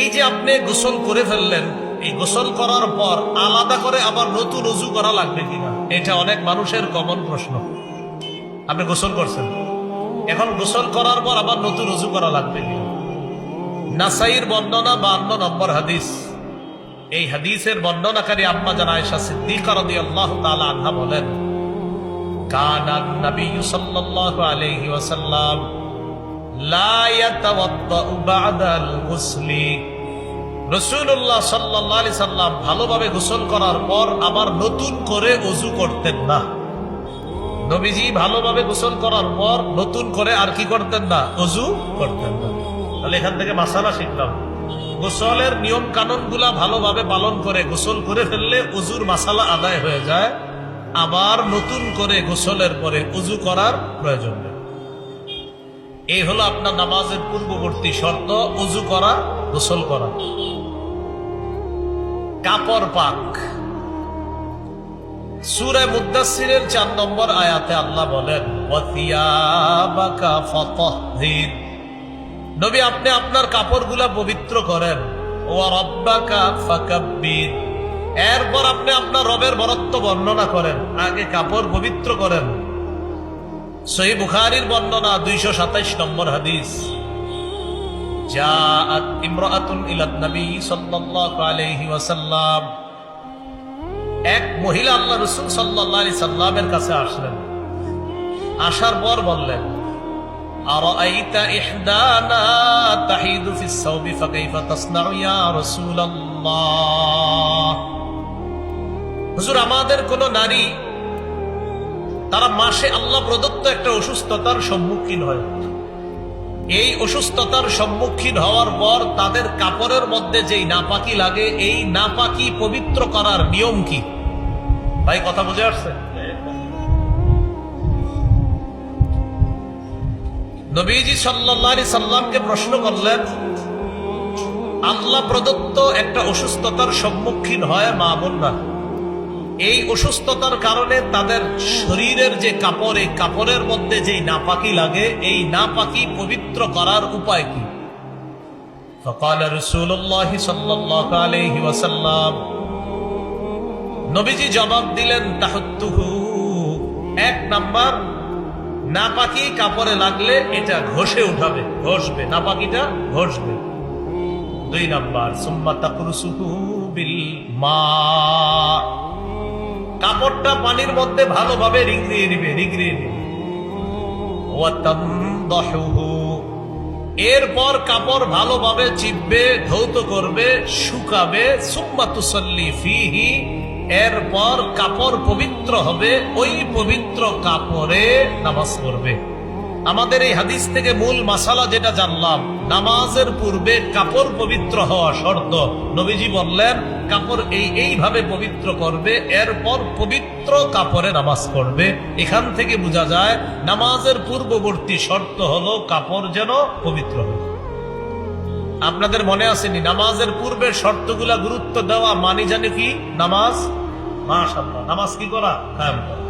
এই যে আপনি গোসল করে ফেললেন, এই গোসল করার পর আলাদা করে আবার নতুন উজু করা লাগবে কিনা এটা অনেক মানুষের কমন প্রশ্ন। আপনি গোসল করছেন। এখন গোসল করার পর আবার নতুন উজু করা লাগবে কিনা নাসাইর বর্ণনা বান্ন নম্বর হাদিস। এই হাদিসের বর্ণনাকারী আম্মা জান আয়েশা সিদ্দিকা রাদিয়াল্লাহু তাআলা আনহা বলেন, কানান নবী সাল্লাল্লাহু আলাইহি ওয়াসাল্লাম ভালোভাবে গোসল করার পর আবার নতুন করে ওযু করতেন না। নবীজি ভালোভাবে গোসল করার পর নতুন করে আর কি করতেন না? অজু করতেন না। তাহলে এখান থেকে মাসালা শিখলাম। গোসলের নিয়ম কানুনগুলা ভালোভাবে পালন করে গোসল করে ফেললে অজুর মাসালা আদায় হয়ে যায়। আবার নতুন করে গোসলের পরে অজু করার প্রয়োজন নেই। এই হলো আপনার নামাজের পূর্ববর্তী শর্ত, উজু করা, গোসল করা। কাপড় পাক। সুরে মুদাসিরের চার নম্বর আয়াতে আল্লাহ বলেন। নবী, আপনি আপনার কাপড়গুলা পবিত্র করেন। ও এরপর আপনি আপনার রবের বরত্ব বর্ণনা করেন। আগে কাপড় পবিত্র করেন। সহি বুখারীর বর্ণনা দুইশো সাতাইশ নম্বর হাদিস জাআত ইমরাআতুন ইলা নবী সাল্লাল্লাহু আলাইহি ওয়াসাল্লাম এক মহিলা আল্লাহ রসুল সাল্লাহ সাল্লামের কাছে আসলেন আসার পর বললেন أرأيت إحدانا تحيد في الثوب فكيف تصنع يا رسول الله হুজুর আমাদের কোন নারী তারা মাসে আল্লাহ প্রদত্ত একটা অসুস্থতার সম্মুখীন হয়। এই অসুস্থতার সম্মুখীন হওয়ার পর তাদের কাপড়ের মধ্যে যেই নাপাকি লাগে, এই নাপাকি পবিত্র করার নিয়ম কি? ভাই, কথা বুঝে আসছে? নবীজি সাল্লাল্লাহু সাল্লামকে প্রশ্ন করলেন, আল্লাহ প্রদত্ত একটা অসুস্থতার সম্মুখীন হয় মা বোনরা। এই অসুস্থতার কারণে তাদের শরীরের যে কাপড় এই কাপড়ের মধ্যে যেই নাপাকি লাগে এই নাপাকি পবিত্র করার উপায় কি فقال رسول الله صلى الله عليه وسلم নবীজি জবাব দিলেন তাহত্তুহু এক নাম্বার নাপাকি কাপড়ে লাগলে এটা ঘষে উঠাবে ঘষবে নাপাকিটা ঘষবে দুই নাম্বার সুম্মা তাকরুসুহু বিল মা কাপড়টা পানির মধ্যে ভালোভাবে রিগড়িয়ে নিবে রিগড়িয়ে নিবে। এরপর কাপড় ভালোভাবে চিপবে, ধৌত করবে, শুকাবে সুম্মাতুসল্লি ফিহি। এরপর কাপড় পবিত্র হবে, ওই পবিত্র কাপড়ে নামাজ পড়বে। আমাদের এই হাদিস থেকে মূল মাসালা যেটা জানলাম, নামাজের পূর্বে কাপড় পবিত্র হওয়া শর্ত। নবীজি বললেন, কাপড় এই এইভাবে পবিত্র করবে, এরপর পবিত্র কাপড়ে নামাজ পড়বে। এখান থেকে বোঝা যায়, নামাজের পূর্ববর্তী শর্ত হলো কাপড় যেন পবিত্র আপনাদের মনে আসেনি নামাজের পূর্বের শর্তগুলা গুরুত্ব দেওয়া মানি জানে কি? নামাজ? মাশাল্লাহ নামাজ কি করা? কায়াম করা।